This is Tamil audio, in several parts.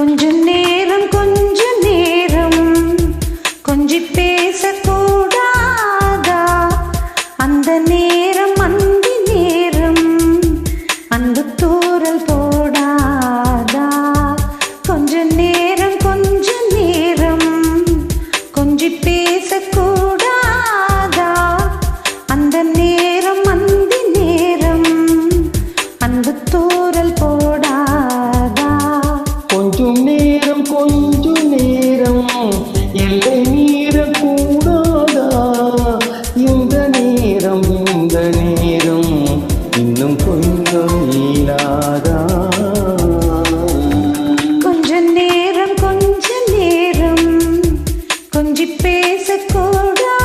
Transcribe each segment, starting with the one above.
கொஞ்சம் நேரம் கொஞ்ச நேரம் கொஞ்சி பேசக்கூட இன்னும் கொஞ்சம் நீளாதா? கொஞ்ச நேரம் கொஞ்ச நேரம் கொஞ்சி பேசக்கூடாதா?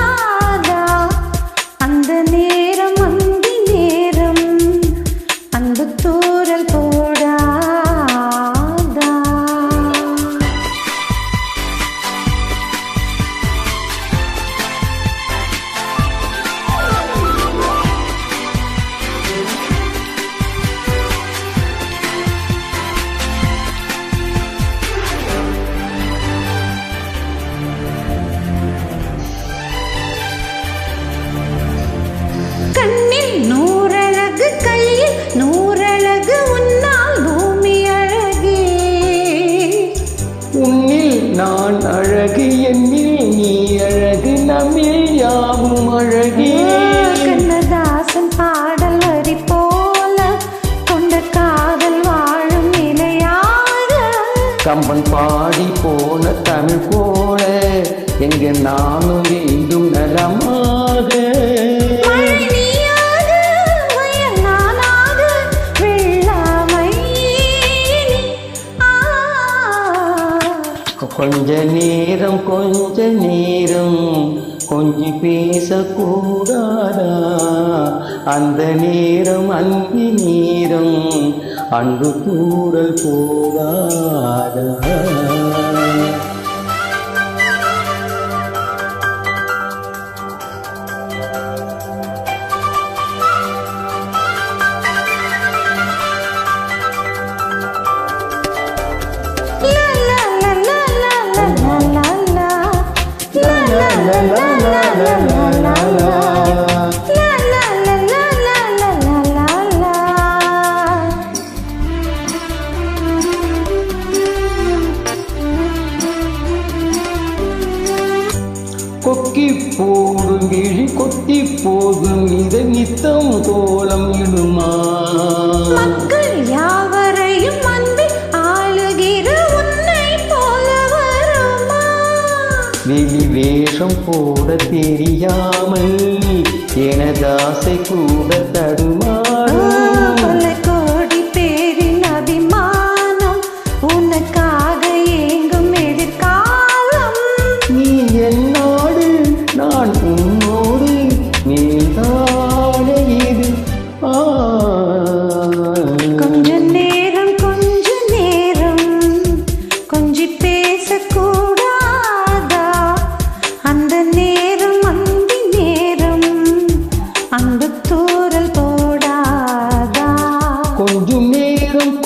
அந்த நேரம் அந்த நேரம் அந்த தூரல் போ கம்பன் பாடி போன தமிழ் போல எங்க நானும் வேண்டும் நலமாக. கொஞ்ச நேரம் கொஞ்ச நேரம் கொஞ்சி பேசக்கூடாதா? அந்த நேரம் அந்தி நேரம். அன்பு கூறல் போகாதா la la la la la la கொக்கி போடும் கிழி கொத்தி போகும் இதை நித்தம் கோலம் இடுமா? மக்கள் யாவரையும் அன்பில் ஆளுகிற உன்னை போல வருமா? வெளி வேஷம் போட தெரியாமல் எனதாசை கூட தடுமாறும் welcome